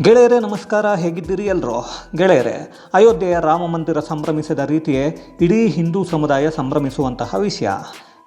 ಗೆಳೆಯರೇ, ನಮಸ್ಕಾರ. ಹೇಗಿದ್ದೀರಿ ಎಲ್ಲರೂ ಗೆಳೆಯರೇ, ಅಯೋಧ್ಯೆಯ ರಾಮ ಮಂದಿರ ಸಂಭ್ರಮಿಸಿದ ರೀತಿಯೇ ಇಡೀ ಹಿಂದೂ ಸಮುದಾಯ ಸಂಭ್ರಮಿಸುವಂತಹ ವಿಷಯ.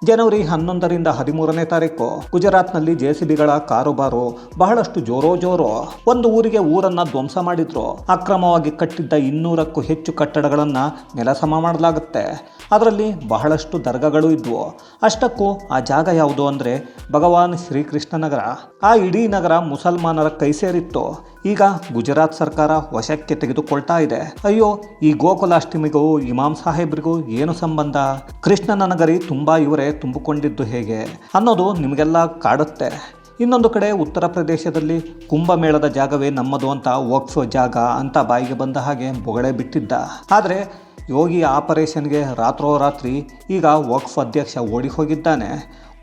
ಜನವರಿ ಹನ್ನೊಂದರಿಂದ ಹದಿಮೂರನೇ ತಾರೀಕು, ಗುಜರಾತ್ನಲ್ಲಿ ಜೆಸಿಬಿಗಳ ಕಾರುಬಾರು ಬಹಳಷ್ಟು ಜೋರೋ ಜೋರೋ. ಒಂದು ಊರಿಗೆ ಊರನ್ನ ಧ್ವಂಸ ಮಾಡಿದ್ರು. ಅಕ್ರಮವಾಗಿ ಕಟ್ಟಿದ್ದ ಇನ್ನೂರಕ್ಕೂ ಹೆಚ್ಚು ಕಟ್ಟಡಗಳನ್ನು ನೆಲಸಮ ಮಾಡಲಾಗುತ್ತೆ. ಅದರಲ್ಲಿ ಬಹಳಷ್ಟು ದರ್ಗಗಳು ಇದ್ವು. ಅಷ್ಟಕ್ಕೂ ಆ ಜಾಗ ಯಾವುದು ಅಂದರೆ ಭಗವಾನ್ ಶ್ರೀಕೃಷ್ಣ ನಗರ ಆ ಇಡೀ ನಗರ ಮುಸಲ್ಮಾನರ ಕೈ ಸೇರಿತ್ತು. ಈಗ ಗುಜರಾತ್ ಸರ್ಕಾರ ವಶಕ್ಕೆ ತೆಗೆದುಕೊಳ್ತಾ ಇದೆ. ಅಯ್ಯೋ, ಈ ಗೋಕುಲಾಷ್ಟಮಿಗೂ ಇಮಾಮ್ ಸಾಹೇಬ್ರಿಗೂ ಏನು ಸಂಬಂಧ? ಕೃಷ್ಣನ ನಗರಿ ತುಂಬ ಇವರೇ ತುಂಬಿಕೊಂಡಿದ್ದು ಹೇಗೆ? ಅನ್ನೋದು ನಿಮಗೆಲ್ಲ ಕಾಡುತ್ತೆ. ಇನ್ನೊಂದು ಕಡೆ ಉತ್ತರ ಪ್ರದೇಶದಲ್ಲಿ ಕುಂಭಮೇಳದ ಜಾಗವೇ ನಮ್ಮದು ಅಂತ ವಕ್ಫ್ ಜಾಗ ಅಂತ ಬಾಯಿಗೆ ಬಂದ ಹಾಗೆ ಬೊಗಳೆ ಬಿಟ್ಟಿದ್ದ. ಆದರೆ ಯೋಗಿ ಆಪರೇಷನ್ಗೆ ರಾತ್ರೋರಾತ್ರಿ ಈಗ ವಕ್ಫ್ ಅಧ್ಯಕ್ಷ ಓಡಿ ಹೋಗಿದ್ದಾನೆ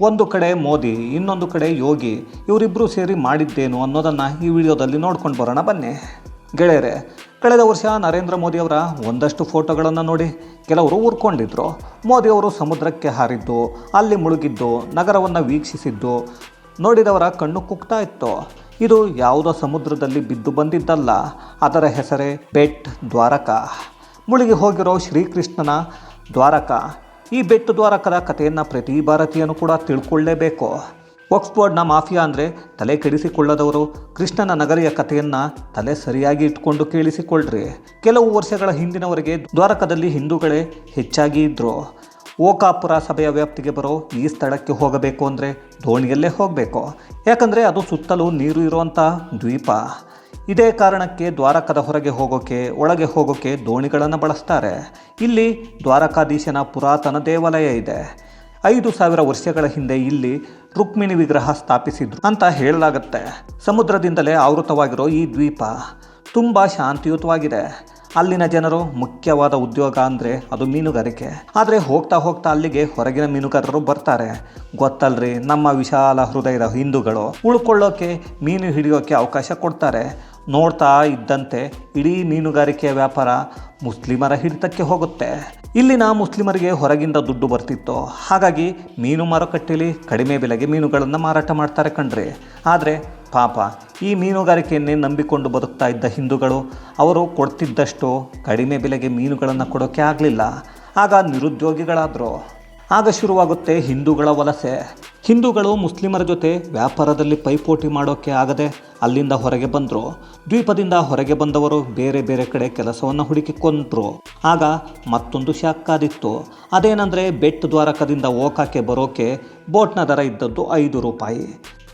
ಒಂದು ಕಡೆ ಮೋದಿ, ಇನ್ನೊಂದು ಕಡೆ ಯೋಗಿ ಇವರಿಬ್ಬರು ಸೇರಿ ಮಾಡಿದ್ದೇನು ಅನ್ನೋದನ್ನು ಈ ವಿಡಿಯೋದಲ್ಲಿ ನೋಡ್ಕೊಂಡು ಬರೋಣ ಬನ್ನಿ. ಗೆಳೆಯರೆ, ಕಳೆದ ವರ್ಷ ನರೇಂದ್ರ ಮೋದಿಯವರ ಒಂದಷ್ಟು ಫೋಟೋಗಳನ್ನು ನೋಡಿ ಕೆಲವರು ಉರ್ಕೊಂಡಿದ್ರು ಮೋದಿಯವರು ಸಮುದ್ರಕ್ಕೆ ಹಾರಿದ್ದು, ಅಲ್ಲಿ ಮುಳುಗಿದ್ದು, ನಗರವನ್ನು ವೀಕ್ಷಿಸಿದ್ದು, ನೋಡಿದವರ ಕಣ್ಣು ಕುಗ್ತಾ ಇತ್ತು. ಇದು ಯಾವುದೋ ಸಮುದ್ರದಲ್ಲಿ ಬಿದ್ದು ಬಂದಿದ್ದಲ್ಲ, ಅದರ ಹೆಸರೇ ಬೆಟ್ ದ್ವಾರಕಾ. ಮುಳುಗಿ ಹೋಗಿರೋ ಶ್ರೀಕೃಷ್ಣನ ದ್ವಾರಕ. ಈ ಬೆಟ್ಟು ದ್ವಾರಕದ ಕಥೆಯನ್ನು ಪ್ರತಿ ಭಾರತೀಯನೂ ಕೂಡ ತಿಳ್ಕೊಳ್ಳೇಬೇಕು. ವಕ್ಫ್ ಬೋರ್ಡ್ನ ಮಾಫಿಯಾ ಅಂದರೆ ತಲೆ ಕೆಡಿಸಿಕೊಳ್ಳದವರು ಕೃಷ್ಣನ ನಗರಿಯ ಕಥೆಯನ್ನು ತಲೆ ಸರಿಯಾಗಿ ಇಟ್ಕೊಂಡು ಕೇಳಿಸಿಕೊಳ್ಳ್ರಿ ಕೆಲವು ವರ್ಷಗಳ ಹಿಂದಿನವರೆಗೆ ದ್ವಾರಕದಲ್ಲಿ ಹಿಂದೂಗಳೇ ಹೆಚ್ಚಾಗಿ ಇದ್ದರು ಓಕಾಪುರ ಸಭೆಯ ವ್ಯಾಪ್ತಿಗೆ ಬರೋ ಈ ಸ್ಥಳಕ್ಕೆ ಹೋಗಬೇಕು ಅಂದರೆ ದೋಣಿಯಲ್ಲೇ ಹೋಗಬೇಕು. ಯಾಕಂದರೆ ಅದು ಸುತ್ತಲೂ ನೀರು ಇರುವಂಥ ದ್ವೀಪ. ಇದೇ ಕಾರಣಕ್ಕೆ ದ್ವಾರಕದ ಹೊರಗೆ ಹೋಗೋಕೆ, ಒಳಗೆ ಹೋಗೋಕೆ ದೋಣಿಗಳನ್ನು ಬಳಸ್ತಾರೆ. ಇಲ್ಲಿ ದ್ವಾರಕಾಧೀಶನ ಪುರಾತನ ದೇವಾಲಯ ಇದೆ. ಐದು ಸಾವಿರ ವರ್ಷಗಳ ಹಿಂದೆ ಇಲ್ಲಿ ರುಕ್ಮಿಣಿ ವಿಗ್ರಹ ಸ್ಥಾಪಿಸಿದ್ರು ಅಂತ ಹೇಳಲಾಗುತ್ತೆ. ಸಮುದ್ರದಿಂದಲೇ ಆವೃತವಾಗಿರೋ ಈ ದ್ವೀಪ ತುಂಬ ಶಾಂತಿಯುತವಾಗಿದೆ. ಅಲ್ಲಿನ ಜನರು ಮುಖ್ಯವಾದ ಉದ್ಯೋಗ ಅಂದರೆ ಅದು ಮೀನುಗಾರಿಕೆ. ಆದರೆ ಹೋಗ್ತಾ ಹೋಗ್ತಾ ಅಲ್ಲಿಗೆ ಹೊರಗಿನ ಮೀನುಗಾರರು ಬರ್ತಾರೆ. ಗೊತ್ತಲ್ರಿ, ನಮ್ಮ ವಿಶಾಲ ಹೃದಯದ ಹಿಂದೂಗಳು ಉಳ್ಕೊಳ್ಳೋಕೆ, ಮೀನು ಹಿಡಿಯೋಕೆ ಅವಕಾಶ ಕೊಡ್ತಾರೆ. ನೋಡ್ತಾ ಇದ್ದಂತೆ ಇಡೀ ಮೀನುಗಾರಿಕೆಯ ವ್ಯಾಪಾರ ಮುಸ್ಲಿಮರ ಹಿಡಿತಕ್ಕೆ ಹೋಗುತ್ತೆ. ಇಲ್ಲಿನ ಮುಸ್ಲಿಮರಿಗೆ ಹೊರಗಿಂದ ದುಡ್ಡು ಬರ್ತಿತ್ತು. ಹಾಗಾಗಿ ಮೀನು ಮಾರುಕಟ್ಟೆಯಲ್ಲಿ ಕಡಿಮೆ ಬೆಲೆಗೆ ಮೀನುಗಳನ್ನು ಮಾರಾಟ ಮಾಡ್ತಾರೆ ಕಣ್ರಿ. ಆದರೆ ಪಾಪ, ಈ ಮೀನುಗಾರಿಕೆಯನ್ನೇ ನಂಬಿಕೊಂಡು ಬದುಕ್ತಾ ಇದ್ದ ಹಿಂದೂಗಳು ಅವರು ಕೊಡ್ತಿದ್ದಷ್ಟು ಕಡಿಮೆ ಬೆಲೆಗೆ ಮೀನುಗಳನ್ನು ಕೊಡೋಕ್ಕೆ ಆಗಲಿಲ್ಲ. ಆಗ ನಿರುದ್ಯೋಗಿಗಳಾದರು. ಆಗ ಶುರುವಾಗುತ್ತೆ ಹಿಂದೂಗಳ ವಲಸೆ. ಹಿಂದೂಗಳು ಮುಸ್ಲಿಮರ ಜೊತೆ ವ್ಯಾಪಾರದಲ್ಲಿ ಪೈಪೋಟಿ ಮಾಡೋಕ್ಕೆ ಆಗದೆ ಅಲ್ಲಿಂದ ಹೊರಗೆ ಬಂದರು. ದ್ವೀಪದಿಂದ ಹೊರಗೆ ಬಂದವರು ಬೇರೆ ಬೇರೆ ಕಡೆ ಕೆಲಸವನ್ನು ಹುಡುಕಿಕೊಂಡ್ರು ಆಗ ಮತ್ತೊಂದು ಶಾಕ್ ಅದೇನೆಂದರೆ ಬೆಟ್ ದ್ವಾರಕದಿಂದ ಓಕಾಕ್ಕೆ ಬರೋಕೆ ಬೋಟ್ನ ದರ ಇದ್ದದ್ದು ಐದು ರೂಪಾಯಿ.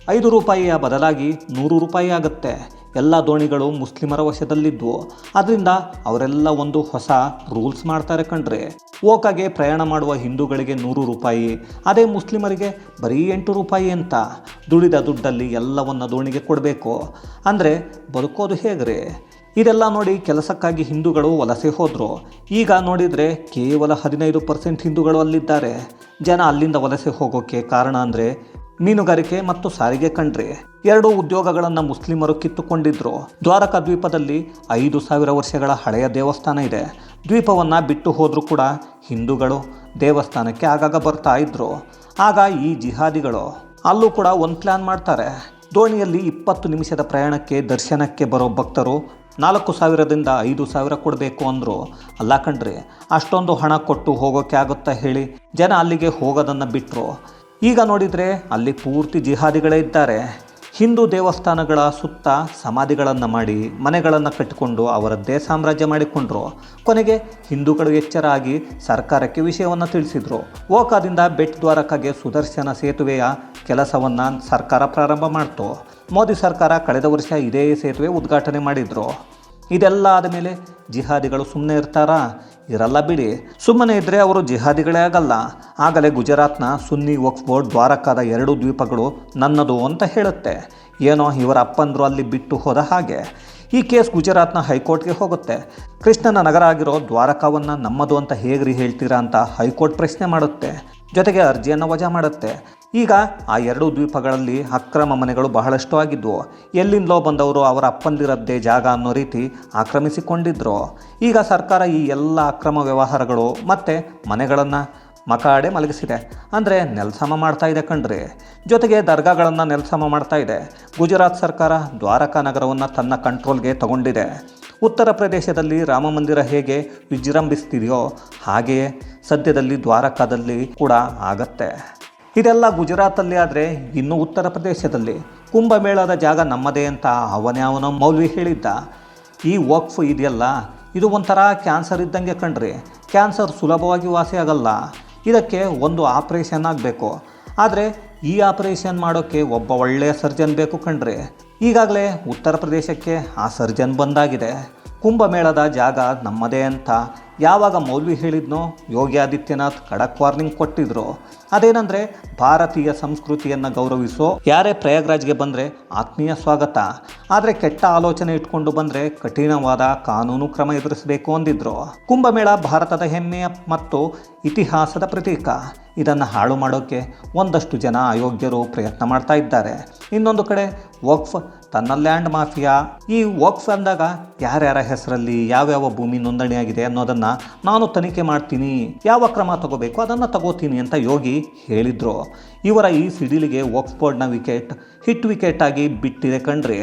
ಐದು ರೂಪಾಯಿಯ ಬದಲಾಗಿ ನೂರು ರೂಪಾಯಿ ಆಗುತ್ತೆ. ಎಲ್ಲ ದೋಣಿಗಳು ಮುಸ್ಲಿಮರ ವಶದಲ್ಲಿದ್ದವು ಅದರಿಂದ ಅವರೆಲ್ಲ ಒಂದು ಹೊಸ ರೂಲ್ಸ್ ಮಾಡ್ತಾರೆ ಕಂಡ್ರೆ ಓಕಾಗೆ ಪ್ರಯಾಣ ಮಾಡುವ ಹಿಂದೂಗಳಿಗೆ ನೂರು ರೂಪಾಯಿ, ಅದೇ ಮುಸ್ಲಿಮರಿಗೆ ಬರೀ ಎಂಟು ರೂಪಾಯಿ ಅಂತ. ದುಡಿದ ದುಡ್ಡಲ್ಲಿ ಎಲ್ಲವನ್ನು ದೋಣಿಗೆ ಕೊಡಬೇಕು. ಅಂದರೆ ಬದುಕೋದು ಹೇಗ್ರೆ? ಇದೆಲ್ಲ ನೋಡಿ ಕೆಲಸಕ್ಕಾಗಿ ಹಿಂದೂಗಳು ವಲಸೆ ಹೋದರು. ಈಗ ನೋಡಿದರೆ ಕೇವಲ ಹದಿನೈದು ಪರ್ಸೆಂಟ್ ಹಿಂದೂಗಳು ಅಲ್ಲಿದ್ದಾರೆ. ಜನ ಅಲ್ಲಿಂದ ವಲಸೆ ಹೋಗೋಕ್ಕೆ ಕಾರಣ ಅಂದರೆ ಮೀನುಗಾರಿಕೆ ಮತ್ತು ಸಾರಿಗೆ ಕಂಡ್ರಿ ಎರಡು ಉದ್ಯೋಗಗಳನ್ನು ಮುಸ್ಲಿಮರು ಕಿತ್ತುಕೊಂಡಿದ್ರು. ದ್ವಾರಕಾ ದ್ವೀಪದಲ್ಲಿ ಐದು ಸಾವಿರ ವರ್ಷಗಳ ಹಳೆಯ ದೇವಸ್ಥಾನ ಇದೆ. ದ್ವೀಪವನ್ನು ಬಿಟ್ಟು ಹೋದರೂ ಕೂಡ ಹಿಂದೂಗಳು ದೇವಸ್ಥಾನಕ್ಕೆ ಆಗಾಗ ಬರ್ತಾ ಇದ್ರು. ಆಗ ಈ ಜಿಹಾದಿಗಳು ಅಲ್ಲೂ ಕೂಡ ಒಂದು ಪ್ಲ್ಯಾನ್ ಮಾಡ್ತಾರೆ. ದೋಣಿಯಲ್ಲಿ ಇಪ್ಪತ್ತು ನಿಮಿಷದ ಪ್ರಯಾಣಕ್ಕೆ ದರ್ಶನಕ್ಕೆ ಬರೋ ಭಕ್ತರು ನಾಲ್ಕು ಸಾವಿರದಿಂದ ಐದು ಸಾವಿರ ಕೊಡಬೇಕು ಅಂದರು. ಅಲ್ಲ ಕಣ್ರಿ, ಅಷ್ಟೊಂದು ಹಣ ಕೊಟ್ಟು ಹೋಗೋಕ್ಕೆ ಆಗುತ್ತಾ ಹೇಳಿ ಜನ ಅಲ್ಲಿಗೆ ಹೋಗೋದನ್ನು ಬಿಟ್ಟರು ಈಗ ನೋಡಿದರೆ ಅಲ್ಲಿ ಪೂರ್ತಿ ಜಿಹಾದಿಗಳೇ ಇದ್ದಾರೆ. ಹಿಂದೂ ದೇವಸ್ಥಾನಗಳ ಸುತ್ತ ಸಮಾಧಿಗಳನ್ನು ಮಾಡಿ ಮನೆಗಳನ್ನು ಕಟ್ಟಿಕೊಂಡು ಅವರದ್ದೇ ಸಾಮ್ರಾಜ್ಯ ಮಾಡಿಕೊಂಡ್ರು. ಕೊನೆಗೆ ಹಿಂದೂಗಳು ಎಚ್ಚರ ಆಗಿ ಸರ್ಕಾರಕ್ಕೆ ವಿಷಯವನ್ನು ತಿಳಿಸಿದರು. ಓಕಾದಿಂದ ಬೆಟ್ ದ್ವಾರಕಾಗೆ ಸುದರ್ಶನ ಸೇತುವೆಯ ಕೆಲಸವನ್ನು ಸರ್ಕಾರ ಪ್ರಾರಂಭ ಮಾಡ್ತು. ಮೋದಿ ಸರ್ಕಾರ ಕಳೆದ ವರ್ಷ ಇದೇ ಸೇತುವೆ ಉದ್ಘಾಟನೆ ಮಾಡಿದರು. ಇದೆಲ್ಲ ಆದಮೇಲೆ ಜಿಹಾದಿಗಳು ಸುಮ್ಮನೆ ಇರ್ತಾರಾ? ಇರಲ್ಲ ಬಿಡಿ. ಸುಮ್ಮನೆ ಇದ್ದರೆ ಅವರು ಜಿಹಾದಿಗಳೇ ಆಗಲ್ಲ. ಆಗಲೇ ಗುಜರಾತ್ನ ಸುನ್ನಿ ವಕ್ಫ್ ಬೋರ್ಡ್ ದ್ವಾರಕಾದ ಎರಡು ದ್ವೀಪಗಳು ನನ್ನದು ಅಂತ ಹೇಳುತ್ತೆ. ಏನೋ ಇವರ ಅಪ್ಪಂದರು ಅಲ್ಲಿ ಬಿಟ್ಟು ಹೋದ ಹಾಗೆ. ಈ ಕೇಸ್ ಗುಜರಾತ್ನ ಹೈಕೋರ್ಟ್ಗೆ ಹೋಗುತ್ತೆ. ಕೃಷ್ಣನ ನಗರ ಆಗಿರೋ ದ್ವಾರಕಾವನ್ನು ನಮ್ಮದು ಅಂತ ಹೇಗ್ರಿ ಹೇಳ್ತೀರಾ ಅಂತ ಹೈಕೋರ್ಟ್ ಪ್ರಶ್ನೆ ಮಾಡುತ್ತೆ. ಜೊತೆಗೆ ಅರ್ಜಿಯನ್ನು ವಜಾ ಮಾಡುತ್ತೆ. ಈಗ ಆ ಎರಡು ದ್ವೀಪಗಳಲ್ಲಿ ಅಕ್ರಮ ಮನೆಗಳು ಬಹಳಷ್ಟು ಆಗಿದ್ವು. ಎಲ್ಲಿಂದಲೋ ಬಂದವರು ಅವರ ಅಪ್ಪಂದಿರದ್ದೇ ಜಾಗ ಅನ್ನೋ ರೀತಿ ಆಕ್ರಮಿಸಿಕೊಂಡಿದ್ರು. ಈಗ ಸರ್ಕಾರ ಈ ಎಲ್ಲ ಅಕ್ರಮ ವ್ಯವಹಾರಗಳು ಮತ್ತು ಮನೆಗಳನ್ನು ಮಕಾಡೆ ಮಲಗಿಸಿದೆ. ಅಂದರೆ ನೆಲಸಮ ಮಾಡ್ತಾ ಇದೆ ಕಣ್ರಿ. ಜೊತೆಗೆ ದರ್ಗಾಗಳನ್ನು ನೆಲಸಮ ಮಾಡ್ತಾ ಇದೆ. ಗುಜರಾತ್ ಸರ್ಕಾರ ದ್ವಾರಕಾ ನಗರವನ್ನು ತನ್ನ ಕಂಟ್ರೋಲ್ಗೆ ತಗೊಂಡಿದೆ. ಉತ್ತರ ಪ್ರದೇಶದಲ್ಲಿ ರಾಮ ಮಂದಿರ ಹೇಗೆ ವಿಜೃಂಭಿಸ್ತಿದೆಯೋ ಹಾಗೆಯೇ ಸದ್ಯದಲ್ಲಿ ದ್ವಾರಕಾದಲ್ಲಿ ಕೂಡ ಆಗತ್ತೆ. ಇದೆಲ್ಲ ಗುಜರಾತಲ್ಲಿ ಆದರೆ ಇನ್ನು ಉತ್ತರ ಪ್ರದೇಶದಲ್ಲಿ ಕುಂಭಮೇಳದ ಜಾಗ ನಮ್ಮದೇ ಅಂತ ಅವನೇ ಅವನ ಮೌಲ್ವಿ ಹೇಳಿದ್ದ. ಈ ವಕ್ಫ್ ಇದೆಯಲ್ಲ? ಇದು ಒಂಥರ ಕ್ಯಾನ್ಸರ್ ಇದ್ದಂಗೆ ಕಣ್ರಿ. ಕ್ಯಾನ್ಸರ್ ಸುಲಭವಾಗಿ ವಾಸಿ ಆಗಲ್ಲ. ಇದಕ್ಕೆ ಒಂದು ಆಪ್ರೇಷನ್ ಆಗಬೇಕು. ಆದರೆ ಈ ಆಪರೇಷನ್ ಮಾಡೋಕ್ಕೆ ಒಬ್ಬ ಒಳ್ಳೆಯ ಸರ್ಜನ್ ಬೇಕು ಕಣ್ರಿ. ಈಗಾಗಲೇ ಉತ್ತರ ಪ್ರದೇಶಕ್ಕೆ ಆ ಸರ್ಜನ್ ಬಂದಾಗಿದೆ. ಕುಂಭಮೇಳದ ಜಾಗ ನಮ್ಮದೇ ಅಂತ ಯಾವಾಗ ಮೌಲ್ವಿ ಹೇಳಿದ್ನೋ, ಯೋಗಿ ಆದಿತ್ಯನಾಥ್ ಖಡಕ್ ವಾರ್ನಿಂಗ್ ಕೊಟ್ಟಿದ್ರು. ಅದೇನಂದರೆ, ಭಾರತೀಯ ಸಂಸ್ಕೃತಿಯನ್ನು ಗೌರವಿಸೋ, ಯಾರೇ ಪ್ರಯಾಗ್ರಾಜ್ಗೆ ಬಂದರೆ ಆತ್ಮೀಯ ಸ್ವಾಗತ. ಆದರೆ ಕೆಟ್ಟ ಆಲೋಚನೆ ಇಟ್ಕೊಂಡು ಬಂದರೆ ಕಠಿಣವಾದ ಕಾನೂನು ಕ್ರಮ ಎದುರಿಸಬೇಕು ಅಂದಿದ್ರು. ಕುಂಭಮೇಳ ಭಾರತದ ಹೆಮ್ಮೆಯ ಮತ್ತು ಇತಿಹಾಸದ ಪ್ರತೀಕ. ಇದನ್ನು ಹಾಳು ಮಾಡೋಕ್ಕೆ ಒಂದಷ್ಟು ಜನ ಅಯೋಗ್ಯರು ಪ್ರಯತ್ನ ಮಾಡ್ತಾ ಇದ್ದಾರೆ. ಇನ್ನೊಂದು ಕಡೆ, ವಕ್ಫ್ ತನ್ನ ಲ್ಯಾಂಡ್ ಮಾಫಿಯಾ. ಈ ವಕ್ಫ್ ಅಂದಾಗ ಯಾರ್ಯಾರ ಹೆಸರಲ್ಲಿ ಯಾವ್ಯಾವ ಭೂಮಿ ನೋಂದಣಿಯಾಗಿದೆ ಅನ್ನೋದನ್ನು ನಾನು ತನಿಖೆ ಮಾಡ್ತೀನಿ, ಯಾವ ಕ್ರಮ ತಗೋಬೇಕು ಅದನ್ನು ತಗೋತೀನಿ ಅಂತ ಯೋಗಿ ಹೇಳಿದರು. ಇವರ ಈ ಸಿಡಿಲಿಗೆ ವಕ್ಫ್ ಬೋರ್ಡ್ನ ವಿಕೆಟ್, ಹಿಟ್ ವಿಕೆಟ್ ಆಗಿ ಬಿಟ್ಟಿದೆ ಕಣ್ರಿ.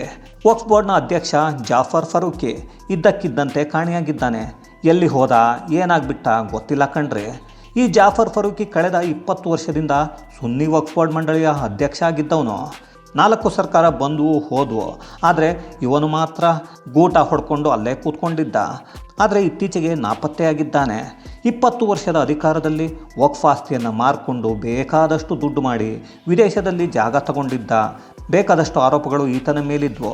ವಕ್ಫ್ ಬೋರ್ಡ್ನ ಅಧ್ಯಕ್ಷ ಜಾಫರ್ ಫರೂಕಿ ಇದ್ದಕ್ಕಿದ್ದಂತೆ ಕಾಣೆಯಾಗಿದ್ದಾನೆ. ಎಲ್ಲಿ ಹೋದ, ಏನಾಗ್ಬಿಟ್ಟ ಗೊತ್ತಿಲ್ಲ ಕಣ್ರಿ. ಈ ಜಾಫರ್ ಫರೂಕಿ ಕಳೆದ ಇಪ್ಪತ್ತು ವರ್ಷದಿಂದ ಸುನ್ನಿ ವಕ್ಫೋರ್ಡ್ ಮಂಡಳಿಯ ಅಧ್ಯಕ್ಷ ಆಗಿದ್ದವನು ನಾಲ್ಕು ಸರ್ಕಾರ ಬಂದವು ಹೋದವು, ಆದರೆ ಇವನು ಮಾತ್ರ ಗೂಟ ಹೊಡ್ಕೊಂಡು ಅಲ್ಲೇ ಕೂತ್ಕೊಂಡಿದ್ದ. ಆದರೆ ಇತ್ತೀಚೆಗೆ ನಾಪತ್ತೆಯಾಗಿದ್ದಾನೆ ಇಪ್ಪತ್ತು ವರ್ಷದ ಅಧಿಕಾರದಲ್ಲಿ ವಕ್ಫ್ ಆಸ್ತಿಯನ್ನು ಮಾರ್ಕೊಂಡು ಬೇಕಾದಷ್ಟು ದುಡ್ಡು ಮಾಡಿ ವಿದೇಶದಲ್ಲಿ ಜಾಗ ತಗೊಂಡಿದ್ದ. ಬೇಕಾದಷ್ಟು ಆರೋಪಗಳು ಈತನ ಮೇಲಿದ್ವು.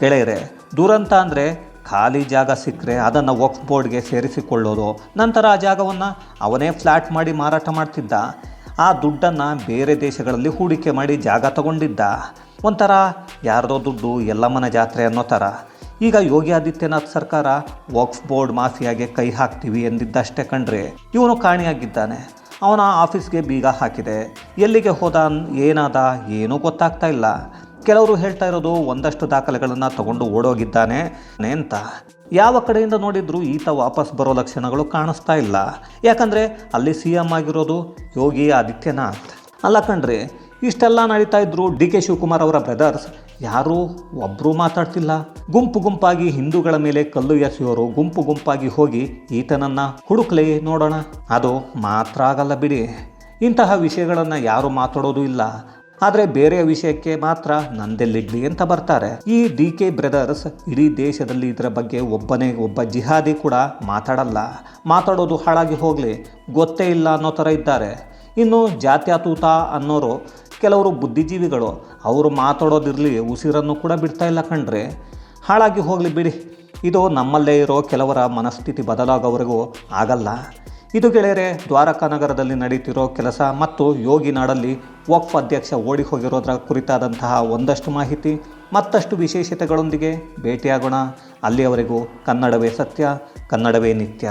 ಗೆಳೆಯರೆ, ದುರಂತ ಅಂದರೆ ಖಾಲಿ ಜಾಗ ಸಿಕ್ಕರೆ ಅದನ್ನು ವಕ್ಫ್ ಬೋರ್ಡ್ಗೆ ಸೇರಿಸಿಕೊಳ್ಳೋದು. ನಂತರ ಆ ಜಾಗವನ್ನು ಅವನೇ ಫ್ಲ್ಯಾಟ್ ಮಾಡಿ ಮಾರಾಟ ಮಾಡ್ತಿದ್ದ. ಆ ದುಡ್ಡನ್ನು ಬೇರೆ ದೇಶಗಳಲ್ಲಿ ಹೂಡಿಕೆ ಮಾಡಿ ಜಾಗ ತಗೊಂಡಿದ್ದ. ಒಂಥರ ಯಾರದೋ ದುಡ್ಡು ಎಲ್ಲಮ್ಮನ ಜಾತ್ರೆ ಅನ್ನೋ ಥರ. ಈಗ ಯೋಗಿ ಆದಿತ್ಯನಾಥ್ ಸರ್ಕಾರ ವಕ್ಫ್ ಬೋರ್ಡ್ ಮಾಫಿಯಾಗೆ ಕೈ ಹಾಕ್ತೀವಿ ಎಂದಿದ್ದಷ್ಟೇ ಕಂಡ್ರೆ ಇವನು ಕಾಣಿಯಾಗಿದ್ದಾನೆ. ಅವನ ಆಫೀಸ್ಗೆ ಬೀಗ ಹಾಕಿದೆ. ಎಲ್ಲಿಗೆ ಹೋದ ಏನಾದ ಏನೂ ಗೊತ್ತಾಗ್ತಾ ಇಲ್ಲ. ಕೆಲವರು ಹೇಳ್ತಾ ಇರೋದು ಒಂದಷ್ಟು ದಾಖಲೆಗಳನ್ನು ತಗೊಂಡು ಓಡೋಗಿದ್ದಾನೆ ಅಂತ. ಯಾವ ಕಡೆಯಿಂದ ನೋಡಿದ್ರು ಈತ ವಾಪಸ್ ಬರೋ ಲಕ್ಷಣಗಳು ಕಾಣಿಸ್ತಾ ಇಲ್ಲ. ಯಾಕಂದರೆ ಅಲ್ಲಿ ಸಿ ಎಂ ಆಗಿರೋದು ಯೋಗಿ ಆದಿತ್ಯನಾಥ್. ಅಲ್ಲ ಕಣ್ರಿ, ಇಷ್ಟೆಲ್ಲ ನಡೀತಾ ಇದ್ರು ಡಿ ಕೆ ಶಿವಕುಮಾರ್ ಅವರ ಬ್ರದರ್ಸ್ ಯಾರೂ ಒಬ್ಬರೂ ಮಾತಾಡ್ತಿಲ್ಲ. ಗುಂಪು ಗುಂಪಾಗಿ ಹಿಂದೂಗಳ ಮೇಲೆ ಕಲ್ಲು ಎಸೆಯೋರು ಗುಂಪು ಗುಂಪಾಗಿ ಹೋಗಿ ಈತನನ್ನು ಹುಡುಕ್ಲೇ ನೋಡೋಣ. ಅದು ಮಾತ್ರ ಆಗಲ್ಲ ಬಿಡಿ. ಇಂತಹ ವಿಷಯಗಳನ್ನು ಯಾರು ಮಾತಾಡೋದು ಇಲ್ಲ. ಆದರೆ ಬೇರೆ ವಿಷಯಕ್ಕೆ ಮಾತ್ರ ನಂದೆಲ್ಲಿಡ್ಲಿ ಅಂತ ಬರ್ತಾರೆ. ಈ ಡಿ ಕೆ ಬ್ರದರ್ಸ್ ಇಡೀ ದೇಶದಲ್ಲಿ ಇದರ ಬಗ್ಗೆ ಒಬ್ಬನೇ ಒಬ್ಬ ಜಿಹಾದಿ ಕೂಡ ಮಾತಾಡಲ್ಲ. ಮಾತಾಡೋದು ಹಾಳಾಗಿ ಹೋಗಲಿ, ಗೊತ್ತೇ ಇಲ್ಲ ಅನ್ನೋ ಥರ ಇದ್ದಾರೆ. ಇನ್ನು ಜಾತ್ಯಾತೂತ ಅನ್ನೋರು ಕೆಲವರು ಬುದ್ಧಿಜೀವಿಗಳು, ಅವರು ಮಾತಾಡೋದಿರಲಿ ಉಸಿರನ್ನು ಕೂಡ ಬಿಡ್ತಾ ಇಲ್ಲ ಕಣ್ರೆ. ಹಾಳಾಗಿ ಹೋಗಲಿ ಬಿಡಿ, ಇದು ನಮ್ಮಲ್ಲೇ ಇರೋ ಕೆಲವರ ಮನಸ್ಥಿತಿ ಬದಲಾಗೋವರೆಗೂ ಆಗಲ್ಲ. ಇದು ಗೆಳೆಯರೆ, ದ್ವಾರಕಾ ನಗರದಲ್ಲಿ ನಡೀತಿರೋ ಕೆಲಸ ಮತ್ತು ಯೋಗಿ ನಾಡಲ್ಲಿ ವಕ್ಫ್ ಅಧ್ಯಕ್ಷ ಓಡಿ ಹೋಗಿರೋದ್ರ ಕುರಿತಾದಂತಹ ಒಂದಷ್ಟು ಮಾಹಿತಿ, ಮತ್ತಷ್ಟು ವಿಶೇಷತೆಗಳೊಂದಿಗೆ ಭೇಟಿಯಾಗೋಣ. ಅಲ್ಲಿಯವರೆಗೂ ಕನ್ನಡವೇ ಸತ್ಯ, ಕನ್ನಡವೇ ನಿತ್ಯ.